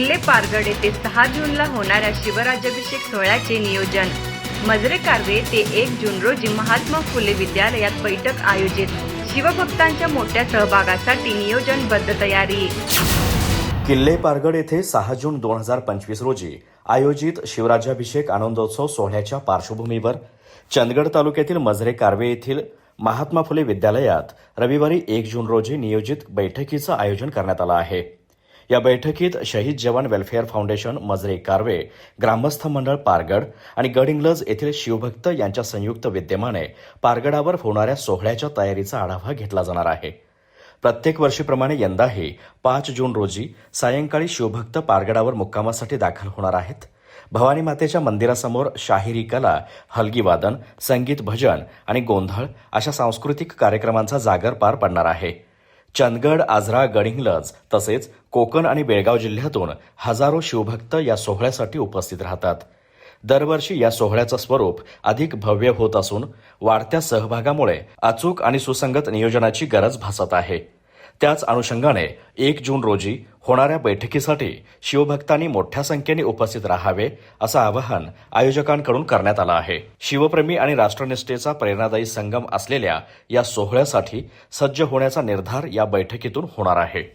किल्ले पारगड येथे सहा जूनला होणाऱ्या शिवराज्याभिषेक सोहळ्याचे नियोजन. मजरे कार्वे ते एक जून रोजी महात्मा फुले विद्यालयात बैठक आयोजित. शिवभक्तांच्या मोठ्या सहभागासाठी नियोजनबद्ध तयारी. किल्ले पारगड येथे सहा जून दोन हजार पंचवीस रोजी आयोजित शिवराज्याभिषेक आनंदोत्सव सोहळ्याच्या पार्श्वभूमीवर चंदगड तालुक्यातील मजरे कार्वे येथील महात्मा फुले विद्यालयात रविवारी एक जून रोजी नियोजित बैठकीचं आयोजन करण्यात आलं आहे. या बैठकीत शहीद जवान वेलफेअर फाउंडेशन मजरे कार्वे ग्रामस्थ मंडळ पारगड आणि गडिंग्लज येथील शिवभक्त यांच्या संयुक्त विद्यमाने पारगडावर होणाऱ्या सोहळ्याच्या तयारीचा आढावा घेतला जाणार आहे. प्रत्येक वर्षीप्रमाणे यंदाही पाच जून रोजी सायंकाळी शिवभक्त पारगडावर मुक्कामासाठी दाखल होणार आहेत. भवानी मातेच्या मंदिरासमोर शाहिरी कला हलगी वादन संगीत भजन आणि गोंधळ अशा सांस्कृतिक कार्यक्रमांचा जागर पार पडणार आहे. चंदगड आजरा गडिंगलज तसेच कोकण आणि बेळगाव जिल्ह्यातून हजारो शिवभक्त या सोहळ्यासाठी उपस्थित राहतात. दरवर्षी या सोहळ्याचं स्वरूप अधिक भव्य होत असून वाढत्या सहभागामुळे अचूक आणि सुसंगत नियोजनाची गरज भासत आहे. त्याच अनुषंगाने एक जून रोजी होणाऱ्या बैठकीसाठी शिवभक्तांनी मोठ्या संख्येने उपस्थित राहावे असं आवाहन आयोजकांकडून करण्यात आलं आहे. शिवप्रेमी आणि राष्ट्रनिष्ठेचा प्रेरणादायी संगम असलेल्या या सोहळ्यासाठी सज्ज होण्याचा निर्धार या बैठकीतून होणार आहे.